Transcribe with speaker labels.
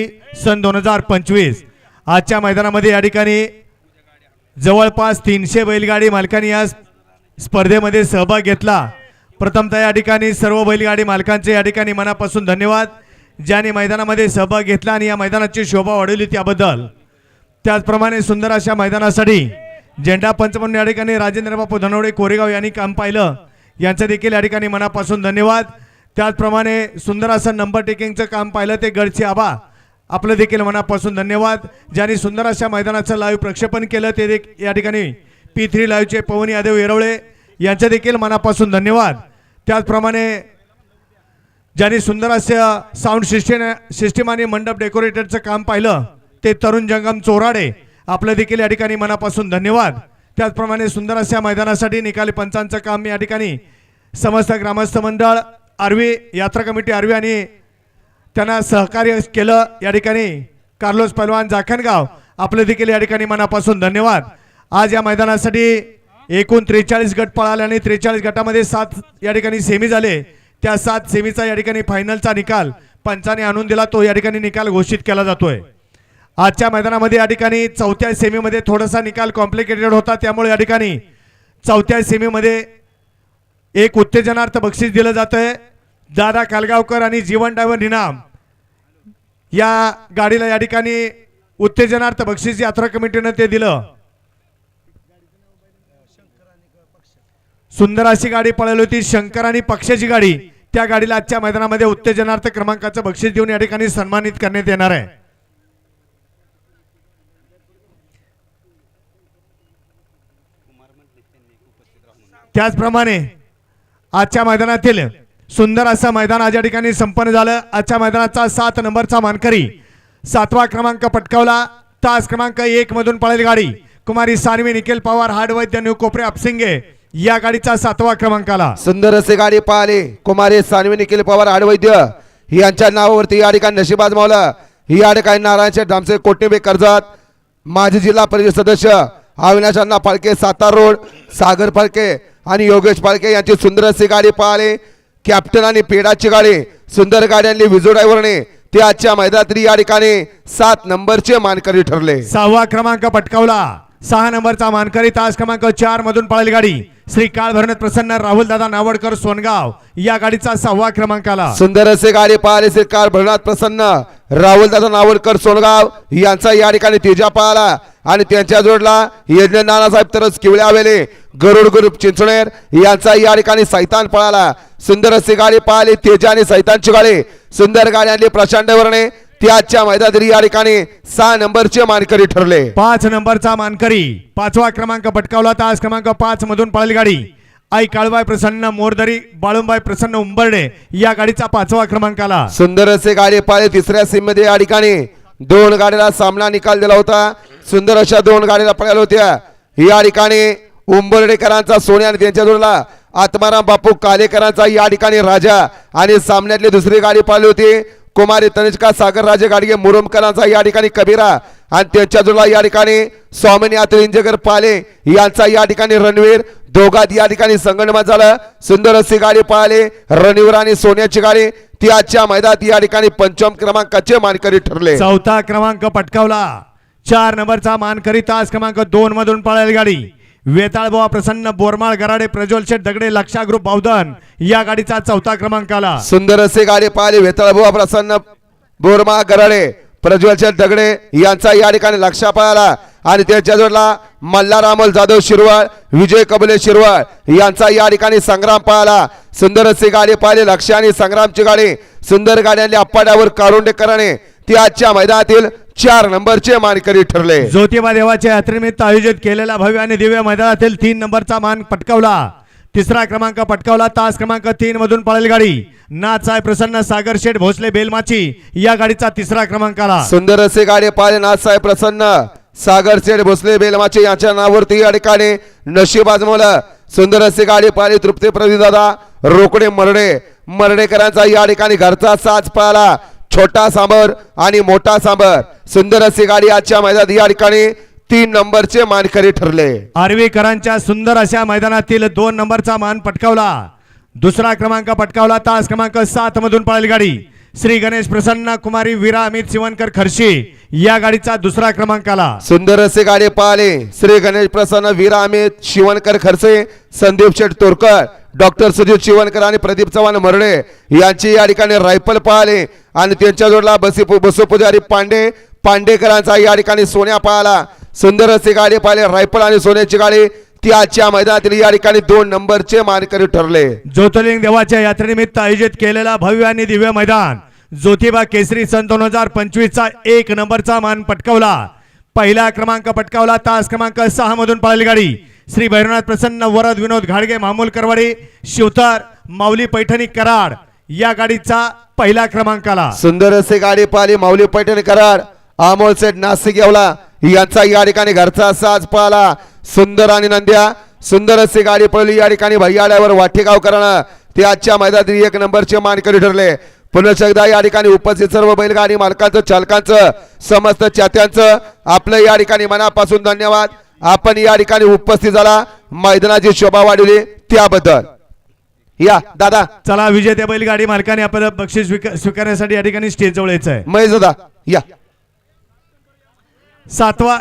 Speaker 1: सन दोन हजार पंचवीस. आजच्या मैदानामध्ये या ठिकाणी जवळपास तीनशे बैलगाडी मालकांनी या स्पर्धेमध्ये सहभाग घेतला. प्रथमतः या ठिकाणी सर्व बैलगाडी मालकांचे या ठिकाणी मनापासून धन्यवाद ज्यांनी मैदानामध्ये सहभाग घेतला आणि या मैदानाची शोभा वाढवली त्याबद्दल. त्याचप्रमाणे सुंदर अशा मैदानासाठी झेंडा पंच म्हणून या ठिकाणी राजेंद्र बापू धनवडे कोरेगाव यांनी काम पाहिलं. यांचं देखील या ठिकाणी मनापासून धन्यवाद. त्याचप्रमाणे सुंदर असं नंबर टेकिंगचं काम पाहिलं ते गडचे आबा आपलं देखील मनापासून धन्यवाद. ज्यांनी सुंदर अशा मैदानाचं लाईव्ह प्रक्षेपण केलं ते देखील या ठिकाणी पी थ्री लाईव्हचे पवन यादव येरवळे यांच्या देखील मनापासून धन्यवाद. त्याचप्रमाणे ज्यांनी सुंदर असं साऊंड सिस्टीम सिस्टीम आणि मंडप डेकोरेटरचं काम पाहिलं ते तरुण जंगम चोराडे आपलं देखील या ठिकाणी मनापासून धन्यवाद. त्याचप्रमाणे सुंदर अशा मैदानासाठी निकाली पंचांचं काम या ठिकाणी समस्त ग्रामस्थ मंडळ आर्वी यात्रा कमिटी आर्वी आणि त्यांना सहकार्य केलं या ठिकाणी. कार्लोस पहलवान जाखणगाव आपलं देखील या ठिकाणी मनापासून धन्यवाद. आज या मैदानासाठी एकूण त्रेचाळीस गट पळाले आणि त्रेचाळीस गटामध्ये सात या ठिकाणी सेमी झाले. त्या सात सेमीचा या ठिकाणी फायनलचा निकाल पंचाने आणून दिला तो या ठिकाणी निकाल घोषित केला जातोय. आजच्या मैदानामध्ये या ठिकाणी चौथ्या सेमीमध्ये थोडासा निकाल कॉम्प्लिकेटेड होता त्यामुळे या ठिकाणी चौथ्या सेमीमध्ये एक उत्तेजनार्थ बक्षीस दिलं जातंय. दादा कालगावकर आणि जीवन डायव्हर इनाम या गाडीला या ठिकाणी उत्तेजनार्थ बक्षीस यात्रा कमिटीनं ते दिलं. सुंदर अशी गाडी पळवली होती शंकर आणि पक्षाची गाडी. त्या गाडीला आजच्या मैदानामध्ये उत्तेजनार्थ क्रमांकाचं बक्षीस देऊन या ठिकाणी सन्मानित करण्यात येणार आहे. त्याचप्रमाणे आजच्या मैदानातील सुंदर असं मैदान आज या ठिकाणी संपन्न झालं. आजच्या मैदानाचा सात नंबरचा मानकरी सातवा क्रमांक पटकावला. तास क्रमांक एक मधून पळेल गाडी. कुमारी सानवी निखिल पवार हाडवैद्य न्यू कोपरे अपसिंगे या गाडीचा सातवा क्रमांक आला
Speaker 2: सुंदर असे गाडी पाहिले. कुमारी सानवी निखिल पवार हाडवैद्य यांच्या नावावरती या ठिकाणी नशिबाज मावला ही या ठिकाणी नारायणचे डामसे कोटणीबे कर्जत. माजी जिल्हा परिषद सदस्य अविनाश अण्णा फाळके सातार रोड सागर फाळके आणि योगेश फाळके यांची सुंदर अशी गाडी पाहिले. कॅप्टन आणि पेडाची गाडी. सुंदर गाडी आणली विजू ड्रायव्हरने ते आजच्या मैदानातील या ठिकाणी सात नंबरचे मानकरी ठरले.
Speaker 1: सहावा क्रमांक पटकावला. सहा नंबरचा मानकरी तास क्रमांक चार मधून पळेल गाडी. श्री काळ भरणत प्रसन्न राहुल दादा नावडकर सोनगाव या गाडीचा सहावा क्रमांक आला.
Speaker 2: सुंदर असे गाडी पाहिले. सरकार भरनाथ प्रसन्न राहुल दादा नावडकर सोनगाव यांचा या ठिकाणी तेजा पाहला आणि त्यांच्या जोडला यज्ञ नानासाहेब तरच किवळे आवेले गरुड ग्रुप चिंचणेर यांचा या ठिकाणी सैतान पळाला. सुंदर अशी गाडी पाहिली तेजा आणि सैतानची गाडी. सुंदर गाडी आणली प्रचंड वर्णे. ते आजच्या मैदानात या ठिकाणी सहा नंबरचे मानकरी ठरले.
Speaker 1: पाच नंबरचा मानकरी. पाचवा क्रमांक पटकावला तास क्रमांक पाच मधून पळेल गाडी. आई काळबाई प्रसन्न मोरदरी बाळुंबाई प्रसन्न उंबर्डे या गाडीचा पाचवा क्रमांक आला.
Speaker 2: सुंदर असे गाडी पाहिले तिसऱ्या सीममध्ये या ठिकाणी. दोन गाडीला सामना निकाल दिला होता. सुंदर अशा दोन गाडीला पळाल्या होत्या या ठिकाणी उंबर्डेकरांचा सोन्या आणि त्यांच्या जोडला आत्माराम बापू कालेकरांचा या ठिकाणी राजा आणि सामन्यातली दुसरी गाडी पाळली होती. कुमारी तनिष्का सागर राजे गाडगे मुरुमकरांचा या ठिकाणी कबीरा आणि त्यांच्या जोडला या ठिकाणी स्वामिनी आतू इंजगर पाले यांचा या ठिकाणी रणवीर दोघात या ठिकाणी संगणमत झालं. सुंदर अशी गाडी पाहिले रणवीर आणि सोन्याची गाडी. ती आजच्या मैदानात या ठिकाणी पंचम क्रमांकाचे मानकरी ठरले.
Speaker 1: चौथा क्रमांक पटकावला. चार नंबरचा मानकरी तास क्रमांक दोन मधून पळेल गाडी. वेताळबोवा प्रसन्न बोरमाळ गराडे प्रज्वल शेठ दगडे लक्षा ग्रुप बावधन या गाडीचा चौथा क्रमांक आला.
Speaker 2: सुंदर असे गाडी पाहिली वेताळबुवा प्रसन्न बोरमा गराडे प्रज्वलचंद दगडे यांचा या ठिकाणी लक्षा पळाला. आणि त्यांच्या जोडला मल्हार अमोल जाधव शिरवाळ विजय कबले शिरवाळ यांचा या ठिकाणी संग्राम पळाला. सुंदर अशी गाडी पाहिली लक्ष आणि संग्रामची गाडी. सुंदर गाडी आणली अप्पाड्यावर कारुंडेकराने ती आजच्या मैदानातील चार नंबरचे मानकरी ठरले.
Speaker 1: ज्योतिबा देवाच्या यात्रेनिमित्त आयोजित केलेल्या भव्य आणि दिव्य मैदानातील तीन नंबरचा मान पटकावला. तिसरा क्रमांक पटकावला तास क्रमांक तीन मधून पळेल गाडी. आहे प्रसन्न सागर शेठ भोसले बेलमाची या गाडीचा तिसरा क्रमांक आला.
Speaker 2: सुंदर असे गाडी पाहिले नाथसाहेब प्रसन्न. सागर सेठ भोसले बेलमाचे यांच्या नावावरती या ठिकाणी नशीब आजमवलं. सुंदर असे गाडी पाहिली तृप्ती दादा रोकडे मरडे मरडेकरांचा या ठिकाणी घरचा साज पाहिला. छोटा सांबर आणि मोठा सांबर. सुंदर असे गाडी आजच्या मैदानात या ठिकाणी तीन नंबरचे मानकरी ठरले.
Speaker 1: आर्वीकरांच्या सुंदर अशा मैदानातील दोन नंबरचा मान पटकावला. दुसरा क्रमांक पटकावला तास क्रमांक सात मधून पळेल गाडी. श्री गणेश प्रसन्न कुमारी वीरा अमित शिवणकर खर्शी या गाडीचा दुसरा क्रमांक आला
Speaker 2: सुंदर असे गाडी पाहिले. श्री गणेश प्रसन्न वीरा अमित शिवणकर खरसे संदीप शेठ तोरकर डॉक्टर सुजित शिवणकर आणि प्रदीप चव्हाण मरडे यांची या ठिकाणी रायफल पाहिले. आणि त्यांच्या जोडला बसी पुजारी पांडे पांडेकरांचा या ठिकाणी सोन्या पाहिला. सुंदर असे गाडी पाहिले. रायफल आणि सोन्याची गाडी ती आजच्या मैदानातील या ठिकाणी दोन नंबरचे मानकरी ठरले.
Speaker 1: ज्योतिर्लिंग देवाच्या यात्रेनिमित्त आयोजित केलेला भव्य आणि दिव्य मैदान ज्योतिबा केसरी सन दोन हजार पंचवीस चा एक नंबरचा मान पटकावला. पहिला क्रमांक पटकावला तास क्रमांक सहा मधून पळाली गाडी. श्री भैरवनाथ प्रसन्न वरद विनोद घाडगे मामूल करवाडी शिवतर माऊली पैठणी कराड या गाडीचा पहिला क्रमांक आला.
Speaker 2: सुंदर असे गाडी पाहिली माऊली पैठण करार अमोल सेठ नाशिक येवला. यांचा या ठिकाणी घरचा साज पाहला. सुंदर आणि नंद्या सुंदर अशी गाडी पळली. या ठिकाणी भैयाड्यावर वाटेगावकरांना ते आजच्या मैदानातील एक नंबरचे मानकरी ठरले. पुन्हा एकदा या ठिकाणी उपस्थित सर्व बैलगाडी मालकांचं चालकांचं समस्त चात्यांचं आपलं या ठिकाणी मनापासून धन्यवाद. आपण या ठिकाणी उपस्थित झाला. मैदानाची शोभा वाढवली त्याबद्दल. या दादा.
Speaker 1: चला विजेत्या बैलगाडी मालकाने आपल्याला बक्षीस स्वीकार- स्वीकारण्यासाठी या ठिकाणी स्टेज जवळ यायचं आहे
Speaker 2: महेश दादा या.
Speaker 1: सातवा